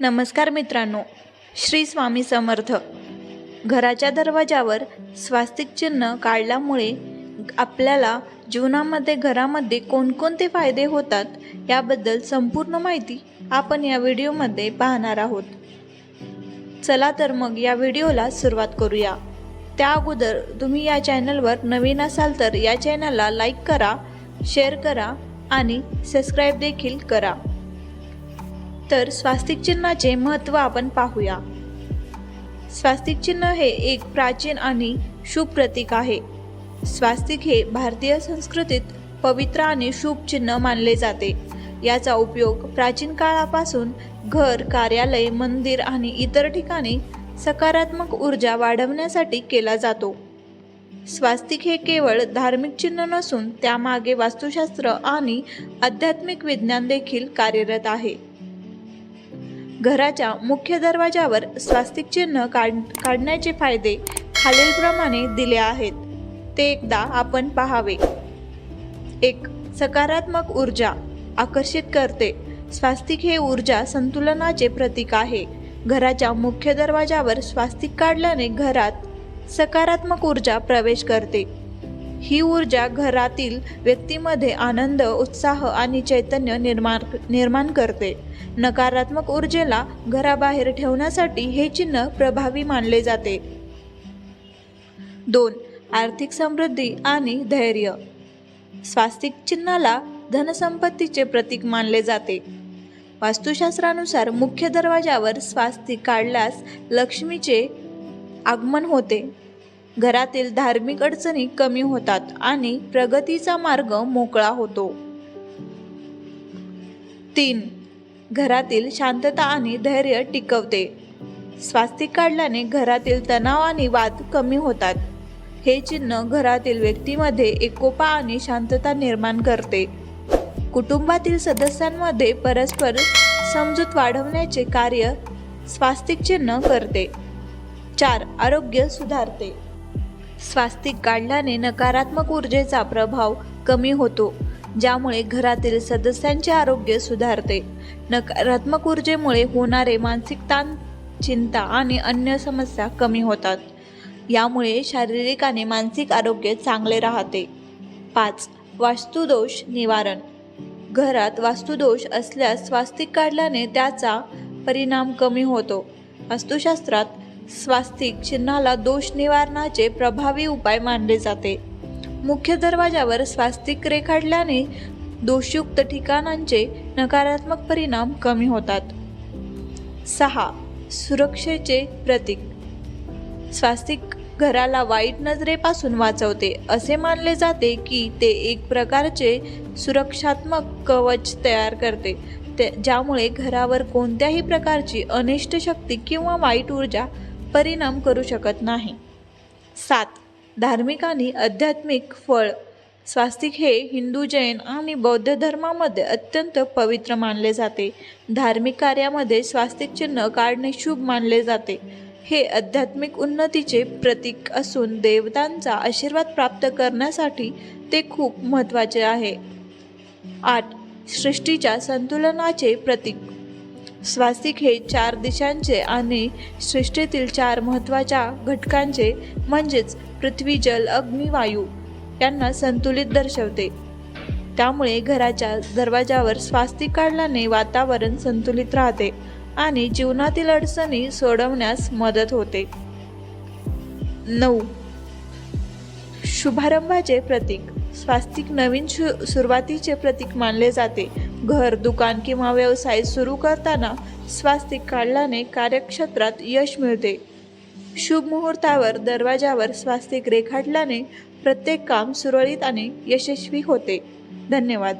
नमस्कार मित्रांनो श्री स्वामी समर्थ. घराच्या दरवाजावर स्वास्तिक चिन्ह काढल्यामुळे आपल्याला जीवनामध्ये घरामध्ये कोणकोणते फायदे होतात याबद्दल संपूर्ण माहिती आपण या व्हिडिओमध्ये पाहणार आहोत. चला तर मग या व्हिडिओला सुरुवात करूया. त्या अगोदर तुम्ही या चॅनलवर नवीन असाल तर या चॅनलला लाईक करा शेअर करा आणि सबस्क्राईब देखील करा. तर स्वास्तिक चिन्हाचे महत्त्व आपण पाहूया. स्वास्तिक चिन्ह हे एक प्राचीन आणि शुभ प्रतीक आहे. स्वास्तिक हे भारतीय संस्कृतीत पवित्र आणि शुभ चिन्ह मानले जाते. याचा उपयोग प्राचीन काळापासून घर कार्यालय मंदिर आणि इतर ठिकाणी सकारात्मक ऊर्जा वाढवण्यासाठी केला जातो. स्वास्तिक हे केवळ धार्मिक चिन्ह नसून त्यामागे वास्तुशास्त्र आणि आध्यात्मिक विज्ञान देखील कार्यरत आहे. घराच्या मुख्य दरवाजावर स्वास्तिक चिन्ह काढ काढण्याचे फायदे खालीलप्रमाणे दिले आहेत. ते एकदा आपण पाहावे. एक सकारात्मक ऊर्जा आकर्षित करते. स्वास्तिक हे ऊर्जा संतुलनाचे प्रतीक आहे. घराच्या मुख्य दरवाजावर स्वास्तिक काढल्याने घरात सकारात्मक ऊर्जा प्रवेश करते. ही ऊर्जा घरातील व्यक्तीमध्ये आनंद उत्साह आणि चैतन्य निर्माण निर्माण करते. नकारात्मक ऊर्जेला घराबाहेर ठेवण्यासाठी हे चिन्ह प्रभावी मानले जाते. दोन आर्थिक समृद्धी आणि धैर्य. स्वास्तिक चिन्हाला धनसंपत्तीचे प्रतीक मानले जाते. वास्तुशास्त्रानुसार मुख्य दरवाजावर स्वास्तिक काढल्यास लक्ष्मीचे आगमन होते. घरातील धार्मिक अडचणी कमी होतात आणि प्रगतीचा मार्ग मोकळा होतो. तीन घरातील शांतता आणि धैर्य टिकवते. स्वास्तिक काढल्याने घरातील तणाव आणि वाद कमी होतात. हे चिन्ह घरातील व्यक्तीमध्ये एकोपा आणि शांतता निर्माण करते. कुटुंबातील सदस्यांमध्ये परस्पर समजूत वाढवण्याचे कार्य स्वास्तिक चिन्ह करते. चार आरोग्य सुधारते. स्वास्तिक काढल्याने नकारात्मक ऊर्जेचा प्रभाव कमी होतो ज्यामुळे घरातील सदस्यांचे आरोग्य सुधारते. नकारात्मक ऊर्जेमुळे होणारे मानसिक ताण चिंता आणि अन्य समस्या कमी होतात. यामुळे शारीरिक आणि मानसिक आरोग्य चांगले राहते. पाच वास्तुदोष निवारण. घरात वास्तुदोष असल्यास स्वास्तिक काढल्याने त्याचा परिणाम कमी होतो. वास्तुशास्त्रात स्वास्तिक चिन्हाला दोष निवारणाचे प्रभावी उपाय मानले जाते. मुख्य दरवाजावर स्वास्तिक रेखाटल्याने दोषयुक्त ठिकाणांचे नकारात्मक परिणाम कमी होतात. सहा. सुरक्षेचे प्रतीक. स्वास्तिक घराला वाईट नजरेपासून वाचवते. असे मानले जाते की ते एक प्रकारचे सुरक्षात्मक कवच तयार करते. ज्यामुळे घरावर कोणत्याही प्रकारची अनिष्ट शक्ती किंवा वाईट ऊर्जा परिणाम करू शकत नाही. सात. धार्मिक आणि आध्यात्मिक फळ स्वास्तिक हे हिंदू जैन आणि बौद्ध धर्मामध्ये अत्यंत पवित्र मानले जाते. धार्मिक कार्यामध्ये स्वास्तिक चिन्ह काढणे शुभ मानले जाते. हे आध्यात्मिक उन्नतीचे प्रतीक असून देवतांचा आशीर्वाद प्राप्त करण्यासाठी ते खूप महत्त्वाचे आहे. आठ. सृष्टीच्या संतुलनाचे प्रतीक. स्वास्तिक हे चार दिशांचे आणि सृष्टीतील चार महत्त्वाच्या घटकांचे म्हणजेच पृथ्वी जल अग्नी वायू यांना संतुलित दर्शवते. त्यामुळे घराच्या दरवाजावर स्वास्तिक काढल्याने वातावरण संतुलित राहते आणि जीवनातील अडचणी सोडवण्यास मदत होते. नऊ. शुभारंभाचे प्रतीक. स्वास्तिक नवीन शु सुरुवातीचे प्रतीक मानले जाते. घर दुकान किंवा व्यवसाय सुरू करताना स्वास्तिक काढल्याने कार्यक्षेत्रात यश मिळते. शुभ मुहूर्तावर दरवाजावर स्वास्तिक रेखाटल्याने प्रत्येक काम सुरळीत आणि यशस्वी होते. धन्यवाद.